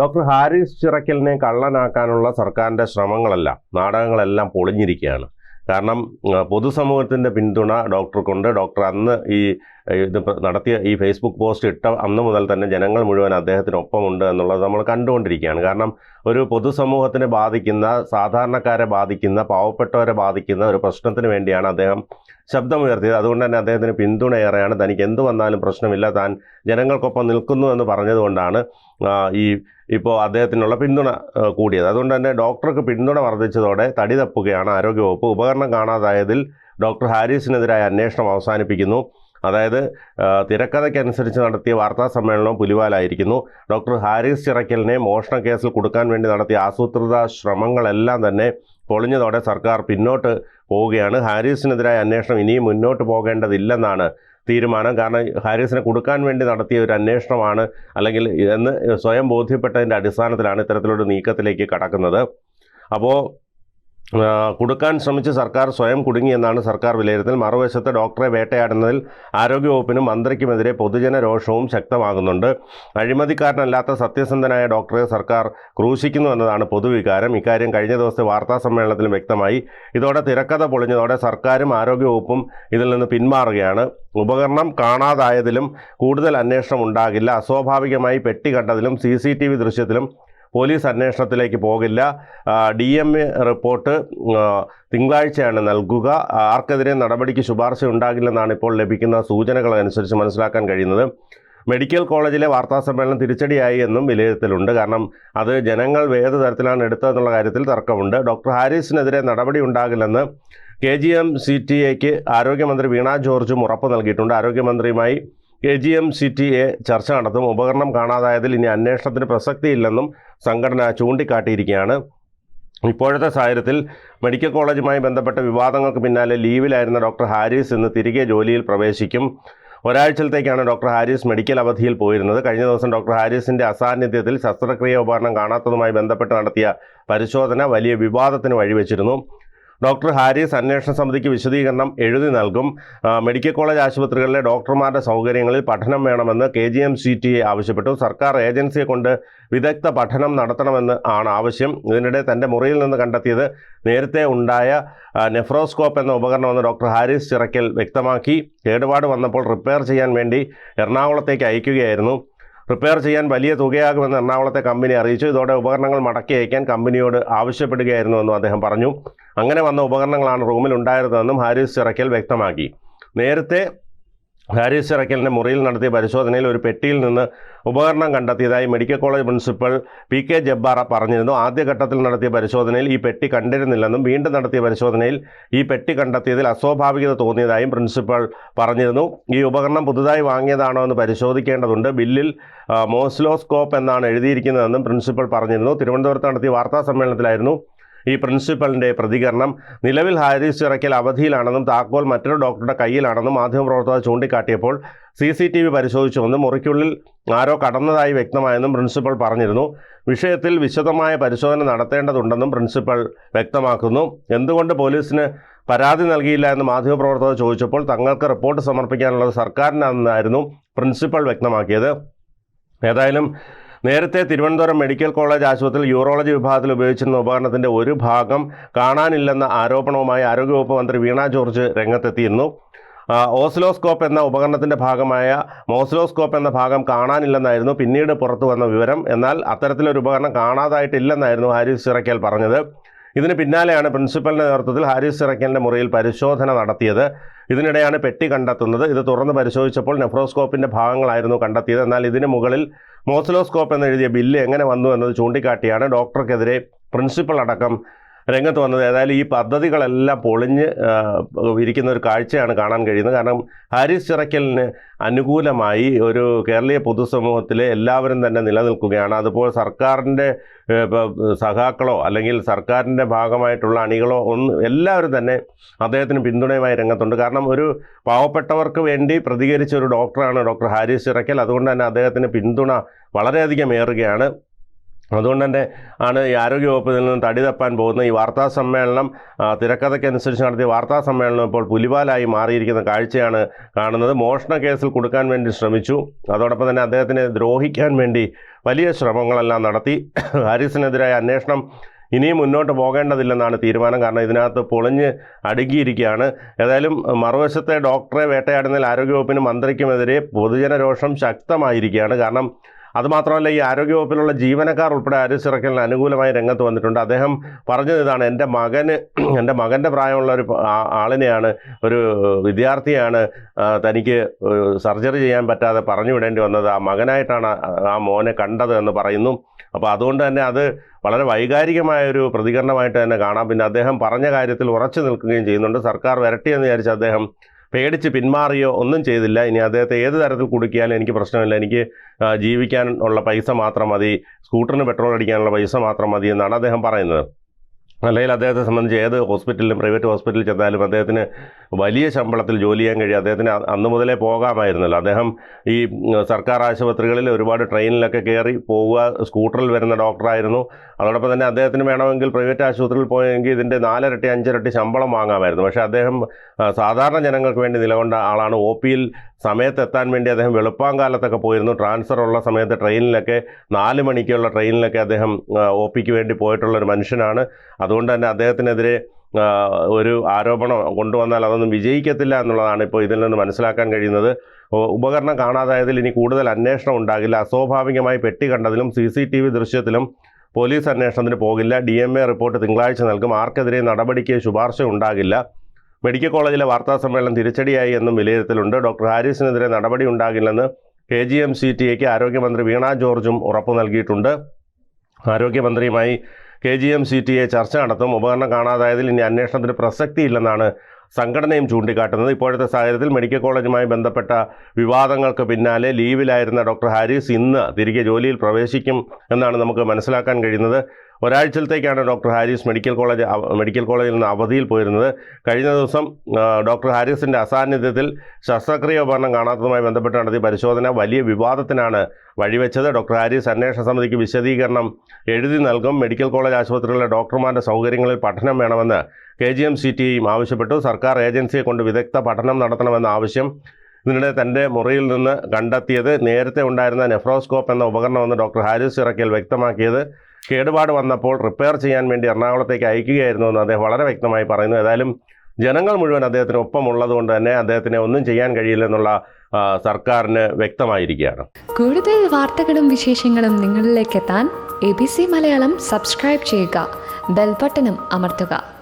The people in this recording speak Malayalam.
ഡോക്ടർ ഹാരിസ് ചിറക്കലിനെ കള്ളനാക്കാനുള്ള സർക്കാരിന്റെ ശ്രമങ്ങളല്ല നാടകങ്ങളെല്ലാം പൊളിഞ്ഞിരിക്കുകയാണ്. കാരണം പൊതുസമൂഹത്തിന്റെ പിന്തുണ ഡോക്ടർക്കുണ്ട്. ഡോക്ടർ അന്ന് ഈ ഇത് നടത്തിയ ഈ ഫേസ്ബുക്ക് പോസ്റ്റ് ഇട്ട അന്ന് മുതൽ തന്നെ ജനങ്ങൾ മുഴുവൻ അദ്ദേഹത്തിനൊപ്പമുണ്ട് എന്നുള്ളത് നമ്മൾ കണ്ടുകൊണ്ടിരിക്കുകയാണ്. കാരണം ഒരു പൊതുസമൂഹത്തിനെ ബാധിക്കുന്ന സാധാരണക്കാരെ ബാധിക്കുന്ന പാവപ്പെട്ടവരെ ബാധിക്കുന്ന ഒരു പ്രശ്നത്തിന് വേണ്ടിയാണ് അദ്ദേഹം ശബ്ദമുയർത്തിയത്. അതുകൊണ്ട് തന്നെ അദ്ദേഹത്തിന് പിന്തുണയേറെയാണ്. തനിക്ക് എന്ത് വന്നാലും പ്രശ്നമില്ല. താൻ ജനങ്ങൾക്കൊപ്പം നിൽക്കുന്നു എന്ന് പറഞ്ഞതുകൊണ്ടാണ് ഈ ഇപ്പോൾ അദ്ദേഹത്തിനുള്ള പിന്തുണ കൂടിയത്. അതുകൊണ്ട് തന്നെ ഡോക്ടർക്ക് പിന്തുണ വർദ്ധിച്ചതോടെ തടി തപ്പുകയാണ് ആരോഗ്യവകുപ്പ് ഉപകരണം കാണാതായതിൽ ഡോക്ടർ ഹാരിസിനെതിരായ അന്വേഷണം അവസാനിപ്പിക്കുന്നു. അതായത് തിരക്കഥയ്ക്കനുസരിച്ച് നടത്തിയ വാർത്താ സമ്മേളനം പുലിവാലായിരിക്കുന്നു. ഡോക്ടർ ഹാരിസ് ചിറക്കലിനെ മോഷണ കേസിൽ കൊടുക്കാൻ വേണ്ടി നടത്തിയ ആസൂത്രിത ശ്രമങ്ങളെല്ലാം തന്നെ പൊളിഞ്ഞതോടെ സർക്കാർ പിന്നോട്ട് പോവുകയാണ്. ഹാരിസിനെതിരായ അന്വേഷണം ഇനിയും മുന്നോട്ട് പോകേണ്ടതില്ലെന്നാണ് തീരുമാനം. കാരണം ഹാരിസിനെ കൊടുക്കാൻ വേണ്ടി നടത്തിയ ഒരു അന്വേഷണമാണ് അല്ലെങ്കിൽ എന്ന് സ്വയം ബോധ്യപ്പെട്ടതിന്റെ അടിസ്ഥാനത്തിലാണ് ഇത്തരത്തിലൊരു നീക്കത്തിലേക്ക് കടക്കുന്നത്. അപ്പോൾ കൊടുക്കാൻ ശ്രമിച്ച് സർക്കാർ സ്വയം കുടുങ്ങിയെന്നാണ് സർക്കാർ വിലയിരുത്തൽ. മറുവശത്ത് ഡോക്ടറെ വേട്ടയാടുന്നതിൽ ആരോഗ്യവകുപ്പിനും മന്ത്രിക്കുമെതിരെ പൊതുജന രോഷവും ശക്തമാകുന്നുണ്ട്. അഴിമതിക്കാരനല്ലാത്ത സത്യസന്ധനായ ഡോക്ടറെ സർക്കാർ ക്രൂശിക്കുന്നു എന്നതാണ് പൊതുവികാരം. ഇക്കാര്യം കഴിഞ്ഞ ദിവസത്തെ വാർത്താ സമ്മേളനത്തിലും വ്യക്തമായി. ഇതോടെ തിരക്കഥ പൊളിഞ്ഞതോടെ സർക്കാരും ആരോഗ്യവകുപ്പും ഇതിൽ നിന്ന് പിന്മാറുകയാണ്. ഉപകരണം കാണാതായതിലും കൂടുതൽ അന്വേഷണം ഉണ്ടാകില്ല. അസ്വാഭാവികമായി പെട്ടി കണ്ടതിലും സി സി ടി വി ദൃശ്യത്തിലും പോലീസ് അന്വേഷണത്തിലേക്ക് പോകില്ല. ഡി എം എ റിപ്പോർട്ട് തിങ്കളാഴ്ചയാണ് നൽകുക. ആർക്കെതിരെ നടപടിക്ക് ശുപാർശ ഉണ്ടാകില്ലെന്നാണ് ഇപ്പോൾ ലഭിക്കുന്ന സൂചനകൾ അനുസരിച്ച് മനസ്സിലാക്കാൻ കഴിയുന്നത്. മെഡിക്കൽ കോളേജിലെ വാർത്താ സമ്മേളനം തിരിച്ചടിയായി എന്നും വിലയിരുത്തലുണ്ട്. കാരണം അത് ജനങ്ങൾ ഏത് തരത്തിലാണ് എടുത്തതെന്നുള്ള കാര്യത്തിൽ തർക്കമുണ്ട്. ഡോക്ടർ ഹാരിസിനെതിരെ നടപടി ഉണ്ടാകില്ലെന്ന് K G M C T എക്ക് ആരോഗ്യമന്ത്രി വീണ ജോർജും ഉറപ്പ് നൽകിയിട്ടുണ്ട്. ആരോഗ്യമന്ത്രിയുമായി K G M C T A ചർച്ച നടത്തും. ഉപകരണം കാണാതായതിൽ ഇനി അന്വേഷണത്തിന് പ്രസക്തിയില്ലെന്നും സംഘടന ചൂണ്ടിക്കാട്ടിയിരിക്കുകയാണ്. ഇപ്പോഴത്തെ സാഹചര്യത്തിൽ മെഡിക്കൽ കോളേജുമായി ബന്ധപ്പെട്ട വിവാദങ്ങൾക്ക് പിന്നാലെ ലീവിലായിരുന്ന ഡോക്ടർ ഹാരിസ് ഇന്ന് തിരികെ ജോലിയിൽ പ്രവേശിക്കും. ഒരാഴ്ചത്തേക്കാണ് ഡോക്ടർ ഹാരിസ് മെഡിക്കൽ അവധിയിൽ പോയിരുന്നത്. കഴിഞ്ഞ ദിവസം ഡോക്ടർ ഹാരിസിന്റെ അസാന്നിധ്യത്തിൽ ശസ്ത്രക്രിയ ഉപകരണം കാണാത്തതുമായി ബന്ധപ്പെട്ട് നടത്തിയ പരിശോധന വലിയ വിവാദത്തിന് വഴിവെച്ചിരുന്നു. ഡോക്ടർ ഹാരിസ് അന്വേഷണ സമിതിക്ക് വിശദീകരണം എഴുതി നൽകും. മെഡിക്കൽ കോളേജ് ആശുപത്രികളിലെ ഡോക്ടർമാരുടെ സൗകര്യങ്ങളിൽ പഠനം വേണമെന്ന് K G M C T ആവശ്യപ്പെട്ടു. സർക്കാർ ഏജൻസിയെ കൊണ്ട് വിദഗ്ധ പഠനം നടത്തണമെന്ന് ആണ് ആവശ്യം. ഇതിനിടെ തന്റെ മുറിയിൽ നിന്ന് കണ്ടെത്തിയത് നേരത്തെ ഉണ്ടായ നെഫ്രോസ്കോപ്പ് എന്ന ഉപകരണമെന്ന് ഡോക്ടർ ഹാരിസ് ചിറക്കൽ വ്യക്തമാക്കി. കേടുപാട് വന്നപ്പോൾ റിപ്പയർ ചെയ്യാൻ വേണ്ടി എറണാകുളത്തേക്ക് അയക്കുകയായിരുന്നു. റിപ്പയർ ചെയ്യാൻ വലിയ തുകയാകുമെന്ന് എറണാകുളത്തെ കമ്പനി അറിയിച്ചു. ഇതോടെ ഉപകരണങ്ങൾ മടക്കി അയക്കാൻ കമ്പനിയോട് ആവശ്യപ്പെടുകയായിരുന്നുവെന്നും അദ്ദേഹം പറഞ്ഞു. അങ്ങനെ വന്ന ഉപകരണങ്ങളാണ് റൂമിൽ ഉണ്ടായിരുന്നതെന്നും ഹാരിസ് ചിറക്കൽ വ്യക്തമാക്കി. നേരത്തെ ഹാരിസ് ചിറക്കലിന്റെ മുറിയിൽ നടത്തിയ പരിശോധനയിൽ ഒരു പെട്ടിയിൽ നിന്ന് ഉപകരണം കണ്ടെത്തിയതായി medical college principal P K Jabbar പറഞ്ഞിരുന്നു. ആദ്യഘട്ടത്തിൽ നടത്തിയ പരിശോധനയിൽ ഈ പെട്ടി കണ്ടിരുന്നില്ലെന്നും വീണ്ടും നടത്തിയ പരിശോധനയിൽ ഈ പെട്ടി കണ്ടെത്തിയതിൽ അസ്വാഭാവികത തോന്നിയതായും പ്രിൻസിപ്പൽ പറഞ്ഞിരുന്നു. ഈ ഉപകരണം പുതുതായി വാങ്ങിയതാണോ എന്ന് പരിശോധിക്കേണ്ടതുണ്ട്. ബില്ലിൽ മോസ്ലോസ്കോപ്പ് എന്നാണ് എഴുതിയിരിക്കുന്നതെന്നും പ്രിൻസിപ്പൽ പറഞ്ഞിരുന്നു. തിരുവനന്തപുരത്ത് നടത്തിയ വാർത്താ സമ്മേളനത്തിലായിരുന്നു ഈ പ്രിൻസിപ്പലിന്റെ പ്രതികരണം. നിലവിൽ ഹാരിസ് ചിറക്കൽ അവധിയിലാണെന്നും താക്കോൽ മറ്റൊരു ഡോക്ടറുടെ കയ്യിലാണെന്നും മാധ്യമപ്രവർത്തകർ ചൂണ്ടിക്കാട്ടിയപ്പോൾ സി സി ടി വി പരിശോധിച്ചുവെന്നും മുറിക്കുള്ളിൽ ആരോ കടന്നതായി വ്യക്തമായെന്നും പ്രിൻസിപ്പൽ പറഞ്ഞിരുന്നു. വിഷയത്തിൽ വിശദമായ പരിശോധന നടത്തേണ്ടതുണ്ടെന്നും പ്രിൻസിപ്പൽ വ്യക്തമാക്കുന്നു. എന്തുകൊണ്ട് പോലീസിന് പരാതി നൽകിയില്ല എന്ന് മാധ്യമപ്രവർത്തകർ ചോദിച്ചപ്പോൾ തങ്ങൾക്ക് റിപ്പോർട്ട് സമർപ്പിക്കാനുള്ളത് സർക്കാരിനാണെന്നായിരുന്നു പ്രിൻസിപ്പൽ വ്യക്തമാക്കിയത്. ഏതായാലും നേരത്തെ തിരുവനന്തപുരം മെഡിക്കൽ കോളേജ് ആശുപത്രിയിൽ യൂറോളജി വിഭാഗത്തിൽ ഉപയോഗിച്ചിരുന്ന ഉപകരണത്തിന്റെ ഒരു ഭാഗം കാണാനില്ലെന്ന ആരോപണവുമായി ആരോഗ്യവകുപ്പ് മന്ത്രി വീണ ജോർജ് രംഗത്തെത്തിയിരുന്നു. ഓസിലോസ്കോപ്പ് എന്ന ഉപകരണത്തിന്റെ ഭാഗമായ മോസ്ലോസ്കോപ്പ് എന്ന ഭാഗം കാണാനില്ലെന്നായിരുന്നു പിന്നീട് പുറത്തു വന്ന വിവരം. എന്നാൽ അത്തരത്തിലൊരു ഉപകരണം കാണാതായിട്ടില്ലെന്നായിരുന്നു ഹാരിസ് ചിറക്കൽ പറഞ്ഞത്. ഇതിന് പിന്നാലെയാണ് പ്രിൻസിപ്പലിന്റെ നേതൃത്വത്തിൽ ഹാരിസ് ഇറക്കലിന്റെ മുറിയിൽ പരിശോധന നടത്തിയത്. ഇതിനിടെയാണ് പെട്ടി കണ്ടെത്തുന്നത്. ഇത് തുറന്ന് പരിശോധിച്ചപ്പോൾ നെഫ്രോസ്കോപ്പിന്റെ ഭാഗങ്ങളായിരുന്നു കണ്ടെത്തിയത്. എന്നാൽ ഇതിന് മുകളിൽ മോസിലോസ്കോപ്പ് എന്നെഴുതിയ ബില്ല് എങ്ങനെ വന്നു എന്നത് ചൂണ്ടിക്കാട്ടിയാണ് ഡോക്ടർക്കെതിരെ പ്രിൻസിപ്പൽ അടക്കം രംഗത്ത് വന്നത്. ഏതായാലും ഈ പദ്ധതികളെല്ലാം പൊളിഞ്ഞ് ഇരിക്കുന്ന ഒരു കാഴ്ചയാണ് കാണാൻ കഴിയുന്നത്. കാരണം ഹാരിസ് ചിറക്കലിന് അനുകൂലമായി ഒരു കേരളീയ പൊതുസമൂഹത്തിലെ എല്ലാവരും തന്നെ നിലനിൽക്കുകയാണ്. അതുപോലെ സർക്കാരിന്റെ സഖാക്കളോ അല്ലെങ്കിൽ സർക്കാരിന്റെ ഭാഗമായിട്ടുള്ള അണികളോ ഒന്ന് എല്ലാവരും തന്നെ അദ്ദേഹത്തിന് പിന്തുണയുമായി രംഗത്തുണ്ട്. കാരണം ഒരു പാവപ്പെട്ടവർക്ക് വേണ്ടി പ്രതികരിച്ച ഒരു ഡോക്ടറാണ് ഡോക്ടർ ഹാരിസ് ചിറക്കൽ അതുകൊണ്ട് തന്നെ അദ്ദേഹത്തിന് പിന്തുണ വളരെയധികം ഏറുകയാണ്. അതുകൊണ്ട് തന്നെ ആണ് ഈ ആരോഗ്യവകുപ്പിൽ നിന്ന് തടി തപ്പാൻ പോകുന്ന ഈ വാർത്താ സമ്മേളനം തിരക്കഥയ്ക്കനുസരിച്ച് നടത്തിയ വാർത്താ സമ്മേളനം ഇപ്പോൾ പുലിവാലായി മാറിയിരിക്കുന്ന കാഴ്ചയാണ് കാണുന്നത്. മോഷണ കേസിൽ കൊടുക്കാൻ വേണ്ടി ശ്രമിച്ചു. അതോടൊപ്പം തന്നെ അദ്ദേഹത്തിനെ ദ്രോഹിക്കാൻ വേണ്ടി വലിയ ശ്രമങ്ങളെല്ലാം നടത്തി. ഹാരിസിനെതിരായ അന്വേഷണം ഇനിയും മുന്നോട്ട് പോകേണ്ടതില്ലെന്നാണ് തീരുമാനം. കാരണം ഇതിനകത്ത് പൊളിഞ്ഞ് അടുക്കിയിരിക്കുകയാണ്. ഏതായാലും മറുവശത്തെ ഡോക്ടറെ വേട്ടയാടുന്നതിൽ ആരോഗ്യവകുപ്പിനും മന്ത്രിക്കുമെതിരെ പൊതുജനരോഷം ശക്തമായിരിക്കുകയാണ്. കാരണം അതുമാത്രമല്ല ഈ ആരോഗ്യവകുപ്പിലുള്ള ജീവനക്കാർ ഉൾപ്പെടെ ഹാരിസ് ഇറക്കലിന് അനുകൂലമായി രംഗത്ത് വന്നിട്ടുണ്ട്. അദ്ദേഹം പറഞ്ഞത് ഇതാണ് എന്റെ മകന് എന്റെ മകന്റെ പ്രായമുള്ള ഒരു ആളിനെയാണ് ഒരു വിദ്യാർത്ഥിയാണ് തനിക്ക് സർജറി ചെയ്യാൻ പറ്റാതെ പറഞ്ഞു വിടേണ്ടി വന്നത്. ആ മകനായിട്ടാണ് ആ മോനെ കണ്ടത് എന്ന് പറയുന്നു. അപ്പോൾ അതുകൊണ്ട് തന്നെ അത് വളരെ വൈകാരികമായ ഒരു പ്രതികരണമായിട്ട് തന്നെ കാണാം. പിന്നെ അദ്ദേഹം പറഞ്ഞ കാര്യത്തിൽ ഉറച്ചു നിൽക്കുകയും ചെയ്യുന്നുണ്ട്. സർക്കാർ വരട്ടിയെന്ന് വിചാരിച്ച് അദ്ദേഹം പേടിച്ച് പിന്മാറിയോ ഒന്നും ചെയ്തില്ല. ഇനി അദ്ദേഹത്തെ ഏത് തരത്തിൽ കുടുക്കിയാലും എനിക്ക് പ്രശ്നമില്ല. എനിക്ക് ജീവിക്കാൻ ഉള്ള പൈസ മാത്രം മതി. സ്കൂട്ടറിന് പെട്രോൾ അടിക്കാനുള്ള പൈസ മാത്രം മതി എന്നാണ് അദ്ദേഹം പറയുന്നത്. അല്ലെങ്കിൽ അദ്ദേഹത്തെ സംബന്ധിച്ച് ഏത് ഹോസ്പിറ്റലിലും പ്രൈവറ്റ് ഹോസ്പിറ്റലിൽ ചെന്നാലും അദ്ദേഹത്തിന് വലിയ ശമ്പളത്തിൽ ജോലി ചെയ്യാൻ കഴിയും. അദ്ദേഹത്തിന് അന്ന് മുതലേ പോകാമായിരുന്നല്ലോ. അദ്ദേഹം ഈ സർക്കാർ ആശുപത്രികളിൽ ഒരുപാട് ട്രെയിനിലൊക്കെ കയറി പോവുക സ്കൂട്ടറിൽ വരുന്ന ഡോക്ടറായിരുന്നു. അതോടൊപ്പം തന്നെ അദ്ദേഹത്തിന് വേണമെങ്കിൽ പ്രൈവറ്റ് ആശുപത്രിയിൽ പോയെങ്കിൽ ഇതിന്റെ നാലരട്ടി അഞ്ചിരട്ടി ശമ്പളം വാങ്ങാമായിരുന്നു. പക്ഷേ അദ്ദേഹം സാധാരണ ജനങ്ങൾക്ക് വേണ്ടി നിലകൊണ്ട ആളാണ്. ഒ പിയിൽ സമയത്ത് എത്താൻ വേണ്ടി അദ്ദേഹം വെളുപ്പാങ്കാലത്തൊക്കെ പോയിരുന്നു. ട്രാൻസ്ഫർ ഉള്ള സമയത്ത് ട്രെയിനിലൊക്കെ നാല് മണിക്കുള്ള ട്രെയിനിലൊക്കെ അദ്ദേഹം ഒ പിക്ക് വേണ്ടി പോയിട്ടുള്ള ഒരു മനുഷ്യനാണ്. അതുകൊണ്ട് തന്നെ അദ്ദേഹത്തിനെതിരെ ഒരു ആരോപണം കൊണ്ടുവന്നാൽ അതൊന്നും വിജയിക്കത്തില്ല എന്നുള്ളതാണ് ഇപ്പോൾ ഇതിൽ നിന്ന് മനസ്സിലാക്കാൻ കഴിയുന്നത്. ഉപകരണം കാണാതായതിൽ ഇനി കൂടുതൽ അന്വേഷണം ഉണ്ടാകില്ല. അസ്വാഭാവികമായി പെട്ടി കണ്ടതിലും സി സി ടി വി ദൃശ്യത്തിലും പോലീസ് അന്വേഷണത്തിന് പോകില്ല. ഡി എം എ റിപ്പോർട്ട് തിങ്കളാഴ്ച നൽകും. ആർക്കെതിരെ നടപടിക്ക് ശുപാർശ ഉണ്ടാകില്ല. മെഡിക്കൽ കോളേജിലെ വാർത്താ സമ്മേളനം തിരിച്ചടിയായി എന്നും വിലയിരുത്തലുണ്ട്. ഡോക്ടർ ഹാരിസിനെതിരെ നടപടി ഉണ്ടാകില്ലെന്ന് K G M C T എക്ക് ആരോഗ്യമന്ത്രി വീണ ജോർജും ഉറപ്പു നൽകിയിട്ടുണ്ട്. ആരോഗ്യമന്ത്രിയുമായി K G M C T A ചർച്ച നടത്തും. ഉപകരണം കാണാതായതിൽ ഇനി അന്വേഷണത്തിന് പ്രസക്തിയില്ലെന്നാണ് സംഘടനയും ചൂണ്ടിക്കാട്ടുന്നത്. ഇപ്പോഴത്തെ സാഹചര്യത്തിൽ മെഡിക്കൽ കോളേജുമായി ബന്ധപ്പെട്ട വിവാദങ്ങൾക്ക് പിന്നാലെ ലീവിലായിരുന്ന ഡോക്ടർ ഹാരിസ് ഇന്ന് തിരികെ ജോലിയിൽ പ്രവേശിക്കും എന്നാണ് നമുക്ക് മനസ്സിലാക്കാൻ കഴിയുന്നത്. ഒരാഴ്ചത്തേക്കാണ് doctor Haris medical college medical കോളേജിൽ നിന്ന് അവധിയിൽ പോയിരുന്നത്. കഴിഞ്ഞ ദിവസം ഡോക്ടർ ഹാരിസിന്റെ അസാന്നിധ്യത്തിൽ ശസ്ത്രക്രിയ ഉപകരണം കാണാത്തതുമായി ബന്ധപ്പെട്ട് നടത്തിയ പരിശോധന വലിയ വിവാദത്തിനാണ് വഴിവെച്ചത്. ഡോക്ടർ ഹാരിസ് അന്വേഷണ സമിതിക്ക് വിശദീകരണം എഴുതി നൽകും. മെഡിക്കൽ കോളേജ് ആശുപത്രികളിലെ ഡോക്ടർമാരുടെ സൗകര്യങ്ങളിൽ പഠനം വേണമെന്ന് കെ ജി എം സി ടിയും ആവശ്യപ്പെട്ടു. സർക്കാർ ഏജൻസിയെ കൊണ്ട് വിദഗ്ധ പഠനം നടത്തണമെന്ന ആവശ്യം ഇതിനിടെ തന്റെ മുറിയിൽ നിന്ന് കണ്ടെത്തിയത്. നേരത്തെ ഉണ്ടായിരുന്ന നെഫ്രോസ്കോപ്പ് എന്ന ഉപകരണമെന്ന് ഡോക്ടർ ഹാരിസ് ഇറക്കൽ വ്യക്തമാക്കിയത്. കേടുപാട് വന്നപ്പോൾ റിപ്പയർ ചെയ്യാൻ വേണ്ടി എറണാകുളത്തേക്ക് അയക്കുകയായിരുന്നു എന്ന് അദ്ദേഹം വളരെ വ്യക്തമായി പറയുന്നു. ഏതായാലും ജനങ്ങൾ മുഴുവൻ അദ്ദേഹത്തിന് ഒപ്പമുള്ളതുകൊണ്ട് തന്നെ അദ്ദേഹത്തിന് ഒന്നും ചെയ്യാൻ കഴിയില്ലെന്നുള്ള സർക്കാരിന് വ്യക്തമായിരിക്കുകയാണ്. കൂടുതൽ വാർത്തകളും വിശേഷങ്ങളും നിങ്ങളിലേക്ക് എത്താൻ A B C Malayalam subscribe ചെയ്യുക. ബെൽബട്ടനും അമർത്തുക.